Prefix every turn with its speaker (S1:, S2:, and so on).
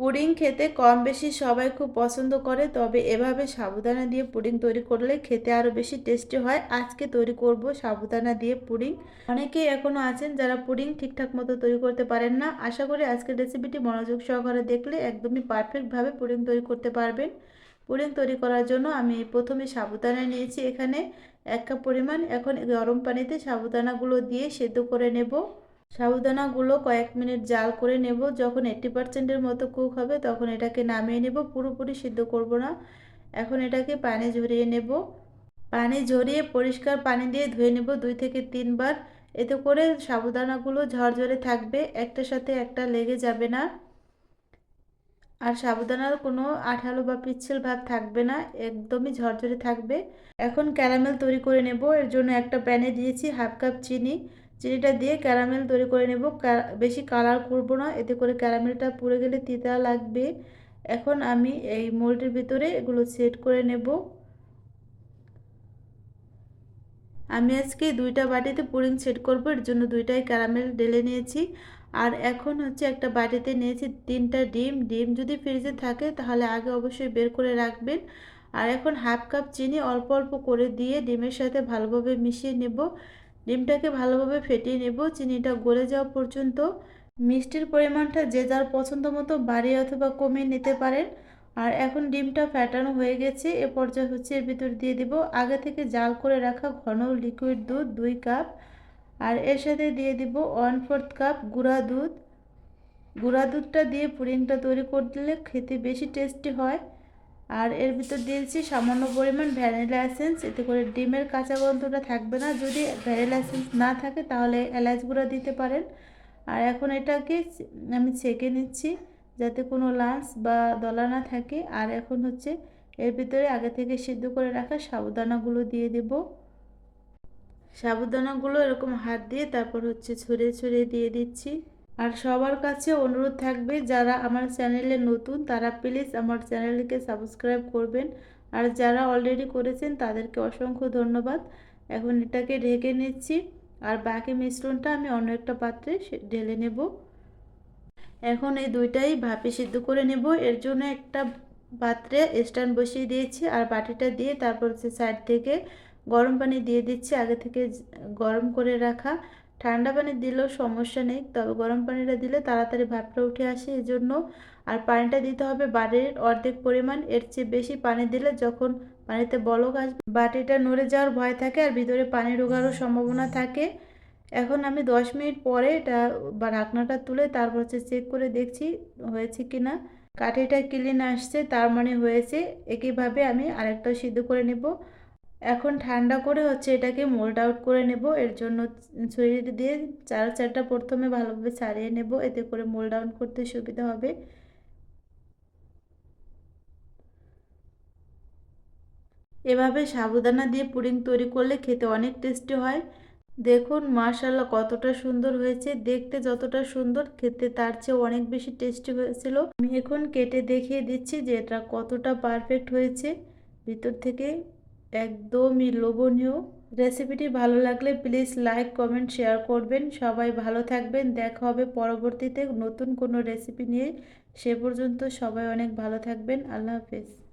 S1: Pudding খেতে কম বেশি সবাই খুব পছন্দ করে, তবে এভাবে সাবুদানা দিয়ে পুডিং তৈরি করলে খেতে আরও বেশি টেস্টি হয়। আজকে তৈরি করব সাবুদানা দিয়ে পুডিং। অনেকেই এখনও আছেন যারা পুডিং ঠিকঠাক মতো তৈরি করতে পারেন না। আশা করি আজকের রেসিপিটি মনোযোগ সহকারে দেখলে একদমই পারফেক্টভাবে পুডিং তৈরি করতে পারবেন। পুডিং তৈরি করার জন্য আমি প্রথমে সাবুদানা নিয়েছি এখানে এক কাপ পরিমাণ। এখন গরম পানিতে সাবুদানাগুলো দিয়ে সেদ্ধ করে নেব। সাবুদানাগুলো কয়েক মিনিট জাল করে নেব। যখন এইট্টি পার্সেন্টের মতো কুক হবে, তখন এটাকে নামিয়ে নেব। পুরোপুরি সিদ্ধ করব না। এখন এটাকে পানি ঝরিয়ে নেব। পানি ঝরিয়ে পরিষ্কার পানি দিয়ে ধুয়ে নেব দুই থেকে তিনবার এতে করে সাবুদানাগুলো ঝরঝরে থাকবে। একটার সাথে একটা লেগে যাবে না। আর সাবুদানার কোনো আঠালো বা পিচ্ছিল ভাব থাকবে না। একদমই ঝরঝরে থাকবে। এখন ক্যারামেল তৈরি করে নেব। এর জন্য একটা প্যানে দিয়েছি হাফ কাপ চিনি। চিনিটা দিয়ে ক্যারামেল তৈরি করে নেব। বেশি কালার করব না, এতে করে ক্যারামেলটা পুড়ে গেলে তিতা লাগবে। এখন আমি এই মোল্ডের ভিতরে এগুলো সেট করে নেব। আমি আজকে দুইটা বাটিতে পুডিং সেট করব, এর জন্য দুইটাই ক্যারামেল ঢেলে নিয়েছি। আর এখন হচ্ছে একটা বাটিতে নিয়েছি তিনটা ডিম। ডিম যদি ফ্রিজে থাকে তাহলে আগে অবশ্যই বের করে রাখবেন। আর এখন হাফ কাপ চিনি অল্প অল্প করে দিয়ে ডিমের সাথে ভালোভাবে মিশিয়ে নেব। ডিমটাকে ভালোভাবে ফেটিয়ে নেব। চিনিটা গলে যাওয়া পর্যন্ত মিষ্টির পরিমাণটা যে যার পছন্দ মতো বাড়িয়ে অথবা কমিয়ে নিতে পারেন। আর এখন ডিমটা ফ্যাটানো হয়ে গেছে, এ পর্যায়ে হচ্ছে এর ভিতর দিয়ে দিব আগে থেকে জাল করে রাখা ঘন লিকুইড দুধ দুই কাপ। আর এর সাথে দিয়ে দিব ওয়ান ফোর্থ কাপ গুঁড়া দুধ। গুঁড়া দুধটা দিয়ে পুডিংটা তৈরি করলে খেতে বেশি টেস্টি হয়। আর এর ভিতর দিয়েছি সামান্য পরিমাণ ভ্যানিলা এসেন্স। এতে করে ডিমের কাঁচা গন্ধটা থাকবে না। যদি ভ্যানিলা এসেন্স না থাকে, তাহলে এলাচ গুঁড়া দিতে পারেন। আর এখন এটাকে আমি ছেঁকে নিচ্ছি যাতে কোনো লাঞ্চ বা দলা না থাকে। আর এখন হচ্ছে এর ভিতরে আগে থেকে সিদ্ধ করে রাখা সাবুদানাগুলো দিয়ে দেব। সাবুদানাগুলো এরকম হাত দিয়ে তারপর হচ্ছে ছড়িয়ে ছড়িয়ে দিয়ে দিচ্ছি। আর সবার কাছে অনুরোধ থাকবে, যারা আমার চ্যানেলে নতুন, তারা প্লিজ আমার চ্যানেলকে সাবস্ক্রাইব করবেন। আর যারা অলরেডি করেছেন, তাদেরকে অসংখ্য ধন্যবাদ। এখন এটাকে ঢেকে নিচ্ছি। আর বাকি মিশ্রণটা আমি অন্য একটা পাত্রে ঢেলে নেব। এখন এই দুইটাই ভাপে সিদ্ধ করে নেব। এর জন্য একটা পাত্রে স্ট্যান্ড বসিয়ে দিয়েছি। আর বাটিটা দিয়ে তারপর হচ্ছে সাইড থেকে গরম পানি দিয়ে দিচ্ছি। আগে থেকে গরম করে রাখা। ঠান্ডা পানি দিলেও সমস্যা নেই, তবে গরম পানিটা দিলে তাড়াতাড়ি ভাপটা উঠে আসে। এই জন্য আর পানিটা দিতে হবে বাড়ির অর্ধেক পরিমাণ। এর চেয়ে বেশি পানি দিলে যখন পানিতে বলক আসবে, বাটিটা নড়ে যাওয়ার ভয় থাকে আর ভিতরে পানি ঢোকারও সম্ভাবনা থাকে। এখন আমি দশ মিনিট পরে এটা বা ঢাকনাটা তুলে তারপর হচ্ছে চেক করে দেখছি হয়েছে কি না কাঠিটা ক্লিন আসছে, তার মানে হয়েছে। একইভাবে আমি আরেকটা সিদ্ধ করে নেব। এখন ঠান্ডা করে হচ্ছে এটাকে মোল্ড আউট করে নেব। এর জন্য ছুরি দিয়ে চার চারটা প্রথমে ভালোভাবে ছাড়িয়ে নেব। এতে করে মোল্ড আউট করতে সুবিধা হবে। এভাবে সাবুদানা দিয়ে পুডিং তৈরি করলে খেতে অনেক টেস্টি হয়। দেখুন মাশাল্লাহ কতটা সুন্দর হয়েছে। দেখতে যতটা সুন্দর, খেতে তার চেয়েও অনেক বেশি টেস্টি হয়েছিল। আমি এখন কেটে দেখিয়ে দিচ্ছি যে এটা কতটা পারফেক্ট হয়েছে। ভিতর থেকে একদমই লোভনীয়। রেসিপিটি ভালো লাগলে প্লিজ লাইক, কমেন্ট, শেয়ার করবেন। সবাই ভালো থাকবেন। দেখা হবে পরবর্তীতে নতুন কোনো রেসিপি নিয়ে। সে পর্যন্ত সবাই অনেক ভালো থাকবেন। আল্লাহ হাফেজ।